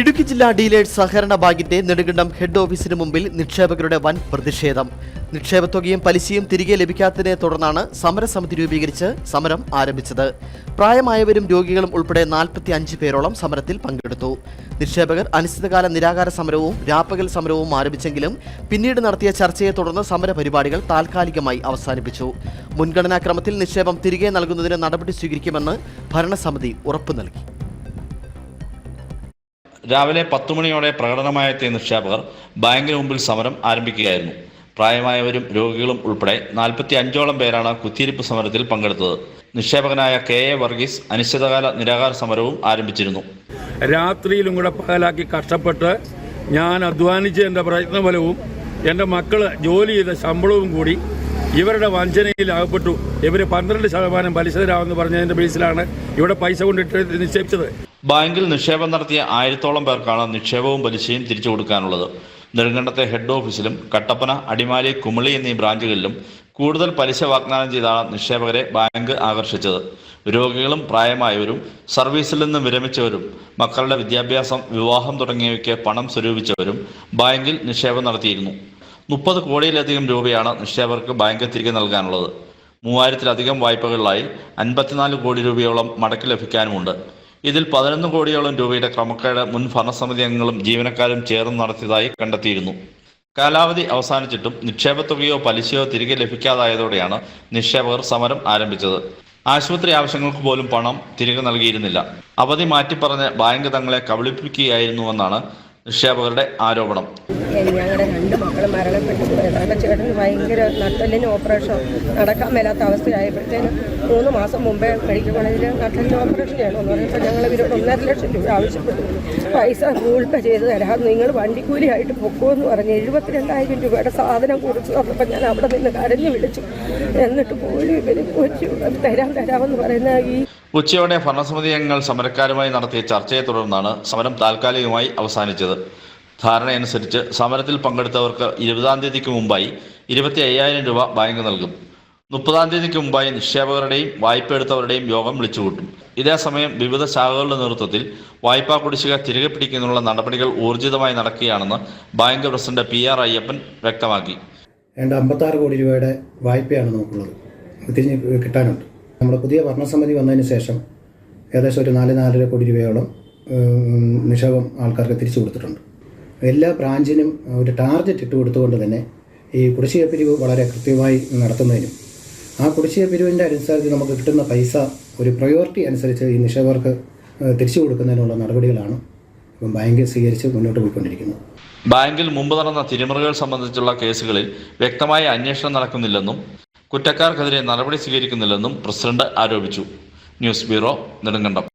ഇടുക്കി ജില്ലാ ഡീലേഴ്സ് സഹകരണ ബാങ്കിന്റെ നെടുങ്കണ്ടം ഹെഡ് ഓഫീസിന് മുമ്പിൽ നിക്ഷേപകരുടെ വൻ പ്രതിഷേധം. നിക്ഷേപത്തുകയും പലിശയും തിരികെ ലഭിക്കാത്തതിനെ തുടർന്നാണ് സമരസമിതി രൂപീകരിച്ച് സമരം ആരംഭിച്ചത്. പ്രായമായവരും രോഗികളും ഉൾപ്പെടെ നാൽപ്പത്തി അഞ്ച് പേരോളം സമരത്തിൽ പങ്കെടുത്തു. നിക്ഷേപകർ അനിശ്ചിതകാല നിരാകാര സമരവും രാപ്പകൽ സമരവും ആരംഭിച്ചെങ്കിലും പിന്നീട് നടത്തിയ ചർച്ചയെ തുടർന്ന് സമരപരിപാടികൾ താൽക്കാലികമായി അവസാനിപ്പിച്ചു. മുൻഗണനാക്രമത്തിൽ നിക്ഷേപം തിരികെ നൽകുന്നതിന് നടപടി സ്വീകരിക്കുമെന്ന് ഭരണസമിതി ഉറപ്പു നൽകി. രാവിലെ പത്തു മണിയോടെ പ്രകടനമായെത്തിയ നിക്ഷേപകർ ബാങ്കിന് മുമ്പിൽ സമരം ആരംഭിക്കുകയായിരുന്നു. പ്രായമായവരും രോഗികളും ഉൾപ്പെടെ നാൽപ്പത്തി അഞ്ചോളം പേരാണ് കുത്തിയിരിപ്പ് സമരത്തിൽ പങ്കെടുത്തത്. നിക്ഷേപകനായ കെ എ വർഗീസ് അനിശ്ചിതകാല നിരാകാര സമരവും ആരംഭിച്ചിരുന്നു. രാത്രിയിലും കൂടെ പകലാക്കി കഷ്ടപ്പെട്ട് ഞാൻ അധ്വാനിച്ച എന്റെ പ്രയത്നഫലവും എന്റെ മക്കൾ ജോലി ചെയ്ത ശമ്പളവും കൂടി ഇവരുടെ വഞ്ചനയിൽ അകപ്പെട്ടു. ഇവർ പന്ത്രണ്ട് ശതമാനം പലിശ തരാമെന്ന് പറഞ്ഞതിന്റെ ബേസിലാണ് ഇവിടെ പൈസ കൊണ്ടിട്ട് നിക്ഷേപിച്ചത്. ബാങ്കിൽ നിക്ഷേപം നടത്തിയ ആയിരത്തോളം പേർക്കാണ് നിക്ഷേപവും പലിശയും തിരിച്ചു കൊടുക്കാനുള്ളത്. നെടുങ്കണ്ടത്തെ ഹെഡ് ഓഫീസിലും കട്ടപ്പന അടിമാലി കുമളി എന്നീ ബ്രാഞ്ചുകളിലും കൂടുതൽ പലിശ വാഗ്ദാനം ചെയ്താണ് നിക്ഷേപകരെ ബാങ്ക് ആകർഷിച്ചത്. രോഗികളും പ്രായമായവരും സർവീസിൽ നിന്ന് വിരമിച്ചവരും മക്കളുടെ വിദ്യാഭ്യാസം വിവാഹം തുടങ്ങിയവയ്ക്ക് പണം സ്വരൂപിച്ചവരും ബാങ്കിൽ നിക്ഷേപം നടത്തിയിരുന്നു. മുപ്പത് കോടിയിലധികം രൂപയാണ് നിക്ഷേപകർക്ക് ബാങ്ക് തിരികെ നൽകാനുള്ളത്. മൂവായിരത്തിലധികം വായ്പകളിലായി അൻപത്തിനാല് കോടി രൂപയോളം മടക്കി ലഭിക്കാനുമുണ്ട്. ഇതിൽ പതിനൊന്ന് കോടിയോളം രൂപയുടെ ക്രമക്കേട് മുൻ ഭരണസമിതി അംഗങ്ങളും ജീവനക്കാരും ചേർന്ന് നടത്തിയതായി കണ്ടെത്തിയിരുന്നു. കാലാവധി അവസാനിച്ചിട്ടും നിക്ഷേപത്തുകയോ പലിശയോ തിരികെ ലഭിക്കാതായതോടെയാണ് നിക്ഷേപകർ സമരം ആരംഭിച്ചത്. ആശുപത്രി ആവശ്യങ്ങൾക്ക് പോലും പണം തിരികെ നൽകിയിരുന്നില്ല. അവധി മാറ്റിപ്പറഞ്ഞ് ബാങ്ക് തങ്ങളെ കബളിപ്പിക്കുകയായിരുന്നുവെന്നാണ് നിക്ഷേപകരുടെ ആരോപണം. ഞങ്ങളുടെ രണ്ട് മക്കൾ മരണപ്പെട്ടു. പോയതാണ് ചേട്ടന് ഭയങ്കര നട്ടലിന് ഓപ്പറേഷൻ നടക്കാൻ മേലാത്ത അവസ്ഥയായപ്പോഴത്തേനും മൂന്ന് മാസം മുമ്പേ മെഡിക്കൽ കോളേജിൽ നട്ടലിന് ഓപ്പറേഷൻ ചെയ്യണമെന്ന് പറഞ്ഞപ്പോൾ ഞങ്ങൾ ഇവരോട് ഒന്നര ലക്ഷം രൂപ ആവശ്യപ്പെട്ടു. പൈസ ഗൂഗിൾ പേ ചെയ്ത് തരാം. നിങ്ങൾ വണ്ടിക്കൂലിയായിട്ട് പൊക്കുമെന്ന് പറഞ്ഞ് എഴുപത്തിരണ്ടായിരം രൂപയുടെ സാധനം കുറിച്ച് തന്നപ്പോൾ ഞാൻ അവിടെ നിന്ന് കരഞ്ഞു വിളിച്ചു. എന്നിട്ട് പോലും ഇവർ കൊച്ചു തരാൻ തരാമെന്ന് പറയുന്ന ഈ ഉച്ചയോടെ ഭരണസമിതി അംഗങ്ങൾ സമരക്കാരുമായി നടത്തിയ ചർച്ചയെ തുടർന്നാണ് സമരം താൽക്കാലികമായി അവസാനിച്ചത്. ധാരണയനുസരിച്ച് സമരത്തിൽ പങ്കെടുത്തവർക്ക് ഇരുപതാം തീയതിക്ക് മുമ്പായി ഇരുപത്തി അയ്യായിരം രൂപ ബാങ്ക് നൽകും. മുപ്പതാം തീയതിക്ക് മുമ്പായി നിക്ഷേപകരുടെയും വായ്പ എടുത്തവരുടെയും യോഗം വിളിച്ചുകൂട്ടും. ഇതേസമയം വിവിധ ശാഖകളുടെ നേതൃത്വത്തിൽ വായ്പാ കുടിശ്ശിക തിരികെ പിടിക്കുന്നതിനുള്ള നടപടികൾ ഊർജിതമായി നടക്കുകയാണെന്ന് bank president P R Ayyappan വ്യക്തമാക്കി. ഏതാണ്ട് അമ്പത്താറ് കോടി രൂപയുടെ വായ്പയാണ് നമുക്കുള്ളത്. തിരിഞ്ഞ് കിട്ടാനുണ്ട്. നമ്മുടെ പുതിയ ഭരണസമിതി വന്നതിന് ശേഷം ഏകദേശം ഒരു നാല് നാലര കോടി രൂപയോളം നിക്ഷേപം ആൾക്കാർക്ക് തിരിച്ചു കൊടുത്തിട്ടുണ്ട്. എല്ലാ ബ്രാഞ്ചിനും ഒരു ടാർഗറ്റ് ഇട്ട് കൊടുത്തുകൊണ്ട് തന്നെ ഈ കുടിശ്ശിക പിരിവ് വളരെ കൃത്യമായി നടത്തുന്നതിനും ആ കുടിശ്ശിക പിരിവിന്റെ അനുസരിച്ച് നമുക്ക് കിട്ടുന്ന പൈസ ഒരു പ്രയോറിറ്റി അനുസരിച്ച് ഈ നിക്ഷേപകർക്ക് തിരിച്ചു കൊടുക്കുന്നതിനുള്ള നടപടികളാണ് ഇപ്പം ബാങ്ക് സ്വീകരിച്ച് മുന്നോട്ട് പോയിക്കൊണ്ടിരിക്കുന്നത്. ബാങ്കിൽ മുമ്പ് നടന്ന തിരിമറികൾ സംബന്ധിച്ചുള്ള കേസുകളിൽ വ്യക്തമായ അന്വേഷണം നടക്കുന്നില്ലെന്നും കുറ്റക്കാർക്കെതിരെ നടപടി സ്വീകരിക്കുന്നില്ലെന്നും പ്രസിഡന്റ് ആരോപിച്ചു. News bureau Nedumkandam.